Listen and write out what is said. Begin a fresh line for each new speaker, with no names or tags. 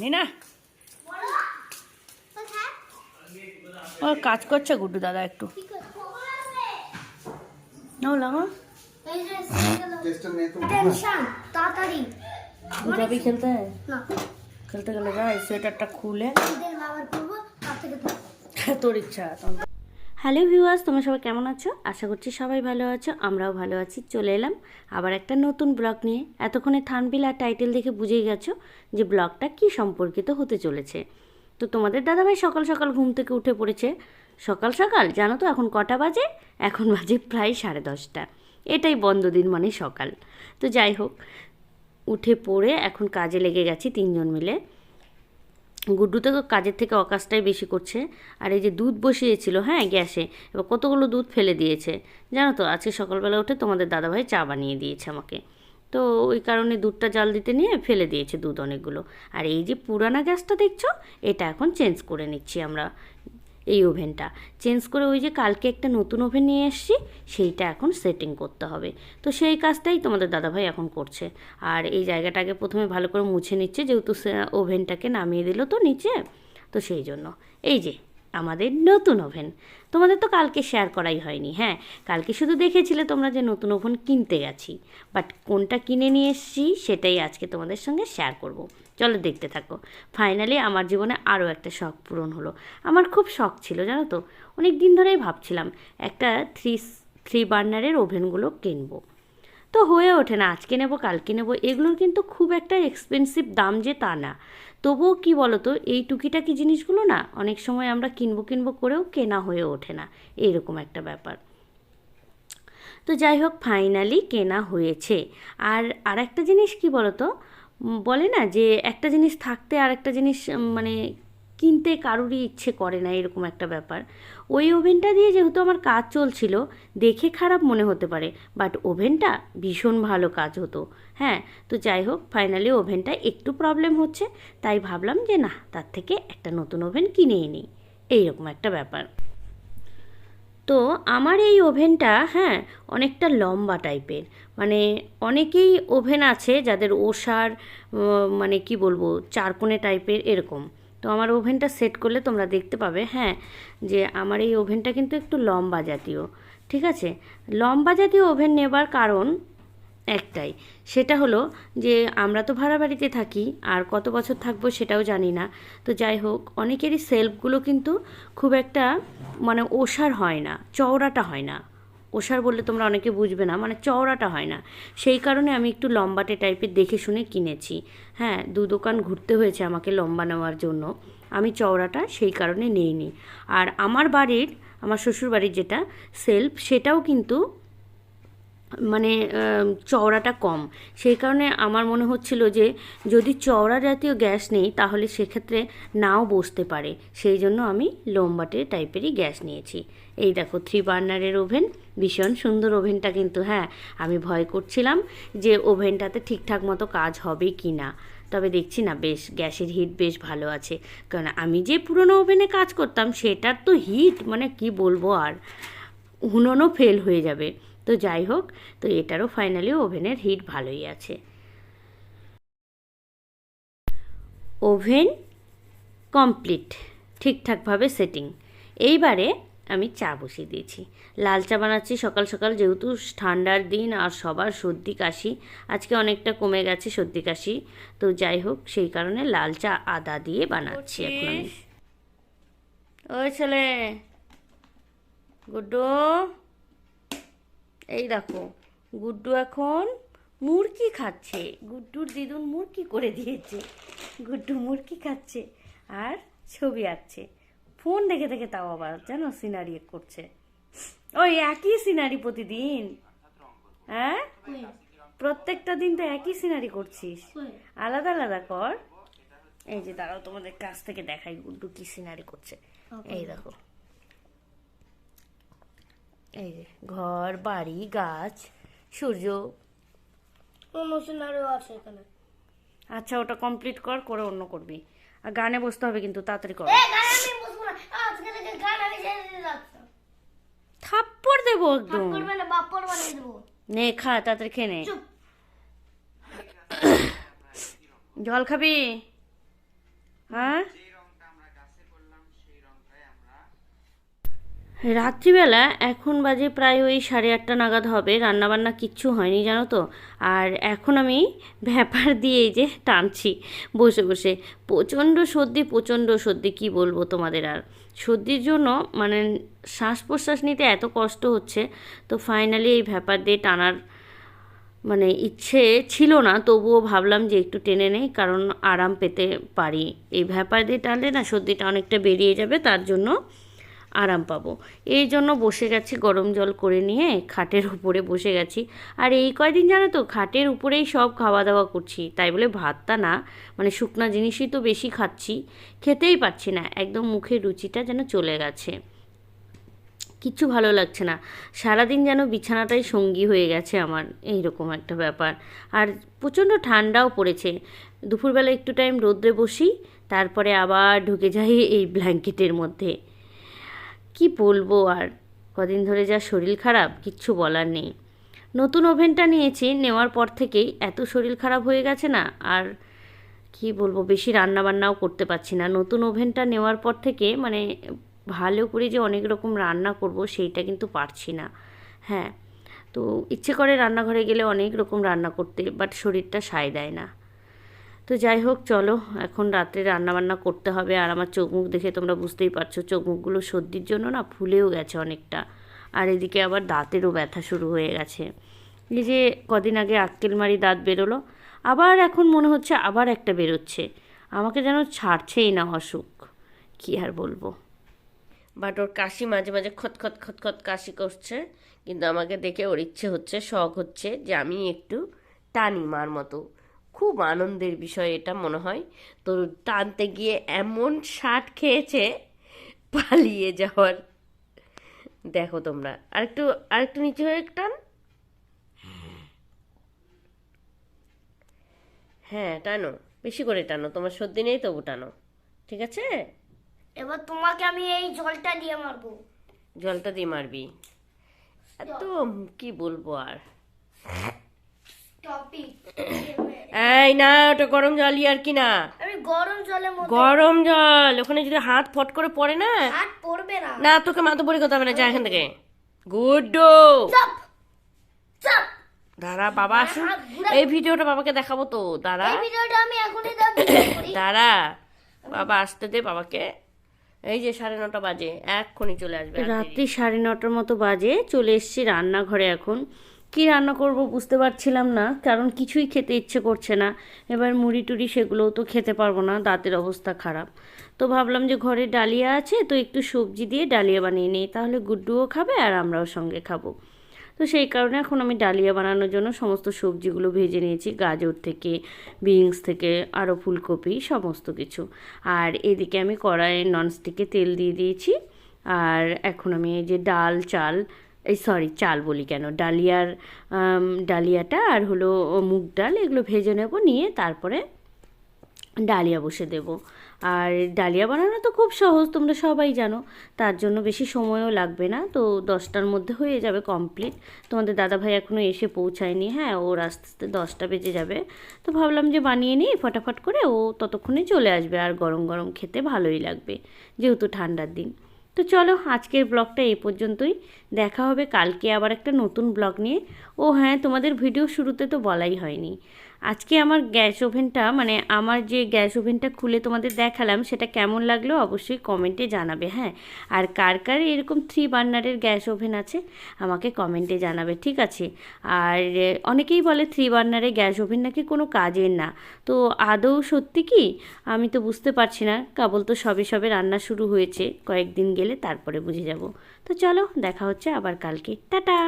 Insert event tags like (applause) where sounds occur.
জানি না ও কাজ করছে গুড্ডু দাদা একটু। নাও লাগো যাবি খেলতে? খেলতে গেলে যাই সোয়েটারটা খুলে।
তার থেকে তো
তোর ইচ্ছা হ্যালো ভিউয়ার্স, তোমরা সবাই কেমন আছো? আশা করছি সবাই ভালো আছো, আমরাও ভালো আছি। চলে এলাম আবার একটা নতুন ব্লগ নিয়ে। এতক্ষণে থানবিল আর টাইটেল দেখে বুঝেই গেছো যে ব্লগটা কি সম্পর্কিত হতে চলেছে। তো তোমাদের দাদাভাই সকাল সকাল ঘুম থেকে উঠে পড়েছে। সকাল সকাল, জানো তো, এখন কটা বাজে? এখন বাজে প্রায় সাড়ে দশটা। এটাই বন্ধ দিন মানে সকাল। তো যাই হোক, উঠে পড়ে এখন কাজে লেগে গেছি তিনজন মিলে। গুড্ডু তো কাজের থেকে অকাজটাই বেশি করছে। আর এই যে দুধ বসিয়েছিল হ্যাঁ গ্যাসে, এবার কতগুলো দুধ ফেলে দিয়েছে? জানো তো, আজকে সকালবেলা উঠে তোমাদের দাদাভাই চা বানিয়ে দিয়েছে আমাকে। তো ওই কারণে দুধটা জাল দিতে নিয়ে ফেলে দিয়েছে দুধ অনেকগুলো। আর এই যে পুরানা গ্যাসটা দেখছ, এটা এখন চেঞ্জ করে নিচ্ছি আমরা। এই ওভেনটা। চেঞ্জ করে ওই যে কালকে একটা নতুন ওভেন নিয়ে এসছি, সেইটা এখন সেটিং করতে হবে। তো সেই কাজটাই তোমাদের দাদাভাই এখন করছে। আর এই জায়গাটাকে প্রথমে ভালো করে মুছে নিচ্ছে, যেহেতু ওভেনটাকে নামিয়ে দিল তো নিচে। তো সেই জন্য। এই যে আমাদের নতুন ওভেন। তোমাদের তো কালকে শেয়ার করাই হয়নি হ্যাঁ? কালকে শুধু দেখেছিলে তোমরা যে নতুন ওভেন কিনতে গেছি। বাট কোনটা কিনে নিয়ে এসেছি, সেটাই আজকে তোমাদের সঙ্গে শেয়ার করব। চলো দেখতে থাকো। ফাইনালি আমার জীবনে আরও একটা শখ পূরণ হলো। আমার খুব শখ ছিল, জানো তো? অনেক দিন ধরেই ভাবছিলাম একটা থ্রি থ্রি বার্নারের ওভেনগুলো কিনবো। তো হয়ে ওঠে না, আজকে নেব, কালকে নেব, এগুলোর কিন্তু খুব একটা এক্সপেন্সিভ দাম যে তা না। তবুও কি বলতো, এই টুকিটাকি জিনিসগুলো না অনেক সময় আমরা কিনবো কিনবো করেও কেনা হয়ে ওঠে না। এরকম একটা ব্যাপার। তো যাই হোক ফাইনালি কেনা হয়েছে। আর আর একটা জিনিস কি বলতো বলে না যে একটা জিনিস থাকতে আর একটা জিনিস মানে কিনতে কারোরই ইচ্ছে করে না, এরকম একটা ব্যাপার। ওই ওভেনটা দিয়ে যেহেতু আমার কাজ চলছিল, দেখে খারাপ মনে হতে পারে বাট ওভেনটা ভীষণ ভালো কাজ হতো। হ্যাঁ তো যাই হোক ফাইনালি ওভেনটা একটু প্রবলেম হচ্ছে, তাই ভাবলাম যে না, তার থেকে একটা নতুন ওভেন কিনেই নিই এইরকম একটা ব্যাপার। তো আমার এই ওভেনটা হ্যাঁ অনেকটা লম্বা টাইপের। মানে অনেকেই ওভেন আছে যাদের ওষার মানে কি বলব, চারকোণে টাইপের, এরকম। তো আমার ওভেনটা সেট করলে তোমরা দেখতে পাবে হ্যাঁ যে আমার এই ওভেনটা কিন্তু একটু লম্বা জাতীয়, ঠিক আছে? লম্বা জাতীয় ওভেন নেবার কারণ একটাই, সেটা হলো যে আমরা তো ভাড়া বাড়িতে থাকি, আর কত বছর থাকব সেটাও জানি না। তো যাই হোক, অনেকেরই সেলফগুলো কিন্তু খুব একটা মানে ওষার হয় না, চওড়াটা হয় না। ওষার বললে তোমরা অনেকে বুঝবে না মানে চওড়াটা হয় না। সেই কারণে আমি একটু লম্বাটে টাইপের দেখে শুনে কিনেছি। হ্যাঁ দু দোকান ঘুরতে হয়েছে আমাকে লম্বা নেওয়ার জন্য। আমি চওড়াটা সেই কারণে নিইনি। আর আমার বাড়ির, আমার শ্বশুর বাড়ির যেটা সেলফ সেটাও কিন্তু মানে চওড়াটা কম। সেই কারণে আমার মনে হচ্ছিল যে, যদি চওড়া জাতীয় গ্যাস নেই, তাহলে সেক্ষেত্রে নাও বসতে পারে। সেই জন্য আমি লম্বাটে টাইপেরই গ্যাস নিয়েছি। এই দেখো থ্রি বার্নারের ওভেন, ভীষণ সুন্দর ওভেনটা কিন্তু হ্যাঁ আমি ভয় করছিলাম যে ওভেনটাতে ঠিকঠাক মতো কাজ হবে কি না তবে দেখছি না, বেশ, গ্যাসের হিট বেশ ভালো আছে। কারণ আমি যে পুরনো ওভেনে কাজ করতাম, সেটার তো হিট মানে কি বলব আর উনুনও ফেল হয়ে যাবে। তো যাই হোক তো এটারও ফাইনালি ওভেনের হিট ভালোই আছে। ওভেন কমপ্লিট ঠিকঠাকভাবে সেটিং এইবারে আমি চা বসিয়ে দিয়েছি। লাল চা বানাচ্ছি সকাল সকাল যেহেতু ঠান্ডার দিন আর সবার সর্দি কাশি আজকে অনেকটা কমে গেছে সর্দি কাশি তো যাই হোক সেই কারণে লাল চা আদা দিয়ে বানাচ্ছি এখন আমি। ওই ছেলে গুড্ডু। এই দেখো গুড্ডু এখন মুরকি খাচ্ছে। গুড্ডুর দিদুন মুরকি করে দিয়েছে। গুড্ডু মুরকি খাচ্ছে আর ছবি আঁকছে। ফোন দেখে দেখে তাও আবার জানো সিনারি করছে। ওই একই সিনারি প্রতিদিন। হ্যাঁ? প্রত্যেকটা দিন তো একই সিনারি করছিস। আলাদা আলাদা কর। এই যে দাঁড়াও তোমাদের কাছ থেকে দেখাই গুড্ডু কি সিনারি করছে। এই দেখো। এই যে ঘর বাড়ি গাছ সূর্য।
সিনারিও আছে এখানে।
আচ্ছা ওটা কমপ্লিট কর করে অন্য করবি। আর গানে বসতে হবে কিন্তু তাড়াতাড়ি কর। থাপ্পড় দেবো একদম।
করবে না বাপ্পর বানিয়ে দেবো।
নে খা তাড়াতাড়ি খেয়ে নে। জল খাবি? হ্যাঁ
যে রংটা আমরা গাছে করলাম সেই রংটাই আমরা
রাত্রিবেলা এখন বাজে প্রায় ওই সাড়ে আটটা নাগাদ হবে, রান্নাবান্না কিচ্ছু হয়নি, জানো তো? আর এখন আমি ভ্যাপার দিয়ে যে টানছি বসে বসে। প্রচণ্ড সর্দি প্রচণ্ড সর্দি, কি বলব তোমাদের আর? সর্দির জন্য মানে শ্বাস প্রশ্বাস নিতে এত কষ্ট হচ্ছে, তো ফাইনালি এই ভ্যাপার দিয়ে টানার মানে ইচ্ছে ছিল না, তবুও ভাবলাম যে একটু টেনে নেই, কারণ আরাম পেতে পারি। এই ভ্যাপার দিয়ে টানলে না সর্দিটা অনেকটা বেরিয়ে যাবে, তার জন্য আরাম পাবো। এই জন্য বসে গেছি, গরম জল করে নিয়ে খাটের উপরে বসে গেছি। আর এই কয়দিন জানো তো, খাটের উপরেই সব খাওয়া দাওয়া করছি। তাই বলে ভাতটা না মানে শুকনা জিনিসই তো বেশি খাচ্ছি, খেতেই পারছি না। একদম মুখের রুচিটা যেন চলে গেছে। কিচ্ছু ভালো লাগছে না। সারাদিন যেন বিছানাটাই সঙ্গী হয়ে গেছে আমার এই রকম একটা ব্যাপার। আর প্রচণ্ড ঠান্ডাও পড়েছে। দুপুরবেলা একটু টাইম রোদ্রে বসি, তারপরে আবার ঢুকে যাই এই ব্ল্যাঙ্কেটের মধ্যে। কি বলব আর? কদিন ধরে যা শরীর খারাপ, কিচ্ছু বলার নেই। নতুন ওভেনটা নিয়েছি, নেওয়ার পর থেকেই এত শরীর খারাপ হয়ে গেছে না, আর কি বলব, বেশি রান্না বান্নাও করতে পারছি না। নতুন ওভেনটা নেওয়ার পর থেকে মানে ভালো করে যে অনেক রকম রান্না করব, সেইটা কিন্তু পারছি না। হ্যাঁ তো ইচ্ছে করে রান্নাঘরে গেলে অনেক রকম রান্না করতে, বাট শরীরটা সায় দেয় না। তো যাই হোক, চলো, এখন রাত্রে রান্নাবান্না করতে হবে। আর আমার চোখ মুখ দেখে তোমরা বুঝতেই পারছ চোখ মুখগুলো সর্দির জন্য না ফুলেও গেছে অনেকটা। আর এদিকে আবার দাঁতেরও ব্যথা শুরু হয়ে গেছে। এই যে কদিন আগে আক্কেলমারি দাঁত বেরোলো, আবার এখন মনে হচ্ছে আবার একটা বেরোচ্ছে। আমাকে যেন ছাড়ছেই না অসুখ, কী আর বলব। বাট ওর কাশি মাঝে মাঝে খতখত খতখত কাশি করছে, কিন্তু আমাকে দেখে ওর ইচ্ছে হচ্ছে, শখ হচ্ছে যে আমি একটু টানি মার মতো। খুব আনন্দের বিষয় এটা মনে হয়। তো টানতে গিয়ে এমন শার্ট খেয়েছে পালিয়ে যাওয়ার। দেখো তোমরা। আরেকটু আরেকটু নিচে হয়ে টান। হ্যাঁ টানো। বেশি করে টানো। তোমার সর্দি নেই তবু টানো। ঠিক আছে?
এবার তোমাকে আমি এই জলটা দিয়ে মারবো।
জলটা দিয়ে মারবি? এত কি বলব আর?
টপিক (coughs)
এই না ওটা গরম জলই আর কি না।
আমি গরম
জল ওখানে যদি হাত ফট করে পড়ে না
হাত পড়বে না।
না তোকে মাথা পরি কথা হবে না যা এখান থেকে।
চাপ চাপ।
দাঁড়া বাবা আসুন। এই ভিডিওটা বাবাকে দেখাবো তো দাঁড়া।
এই ভিডিওটা আমি এখনই দাও delete করি। (coughs)
দাঁড়া বাবা আসতে দে বাবাকে। এই যে সাড়ে নটা বাজে এক্ষুনি চলে আসবে রাত্রি সাড়ে নটার মতো বাজে চলে এসেছি রান্নাঘরে এখন। কি রান্না করব বুঝতে পারছিলাম না, কারণ কিছুই খেতে ইচ্ছে করছে না। এবার মুড়ি টুড়ি সেগুলোও তো খেতে পারব না, দাঁতের অবস্থা খারাপ। তো ভাবলাম যে ঘরে ডালিয়া আছে, তো একটু সবজি দিয়ে ডালিয়া বানিয়ে নিই, তাহলে গুড্ডুও খাবে আর আমরাও সঙ্গে খাব। তো সেই কারণে এখন আমি ডালিয়া বানানোর জন্য সমস্ত সবজিগুলো ভেজে নিয়েছি, গাজর থেকে, বিনস থেকে, আরও ফুলকপি, সমস্ত কিছু। আর এদিকে আমি কড়াইয়ে ননস্টিকে তেল দিয়ে দিয়েছি, আর এখন আমি এই যে ডাল, চাল এই সরি, চাল বলি কেন? ডালিয়ার ডালিয়াটা আর হলো মুগ ডাল, এগুলো ভেজে নেব, নিয়ে তারপরে ডালিয়া বসে দেব। আর ডালিয়া বানানো তো খুব সহজ, তোমরা সবাই জানো, তার জন্য বেশি সময়ও লাগবে না, তো দশটার মধ্যে হয়ে যাবে কমপ্লিট তোমাদের দাদাভাই এখনও এসে পৌঁছায়নি হ্যাঁ ওর আস্তে আস্তে দশটা বেজে যাবে। তো ভাবলাম যে বানিয়ে নিই ফটাফট করে ও ততক্ষণে চলে আসবে, আর গরম গরম খেতে ভালোই লাগবে, যেহেতু ঠান্ডার দিন। তো চলো আজকের ব্লগটা এ পর্যন্তই। দেখা হবে কালকে আবার একটা নতুন ব্লগ নিয়ে। ও হ্যাঁ তোমাদের ভিডিও শুরুতে তো বলাই হয়নি। আজকে আমার গ্যাস ওভেনটা মানে আমার যে গ্যাস ওভেনটা খুলে তোমাদের দেখালাম, সেটা কেমন লাগল অবশ্যই কমেন্টে জানাবে হ্যাঁ? আর কার কার এরকম থ্রি বার্নারের গ্যাস ওভেন আছে, আমাকে কমেন্টে জানাবে, ঠিক আছে? আর অনেকেই বলে থ্রি বার্নারের গ্যাস ওভেন নাকি কোনো কাজের না, তো আদৌ সত্যি কি? আমি তো বুঝতে পারছি না, কেবল তো সবে সবে রান্না শুরু হয়েছে, কয়েকদিন গেলে তারপরে বুঝে যাব। তো চলো, দেখা হচ্ছে আবার কালকে, টাটা!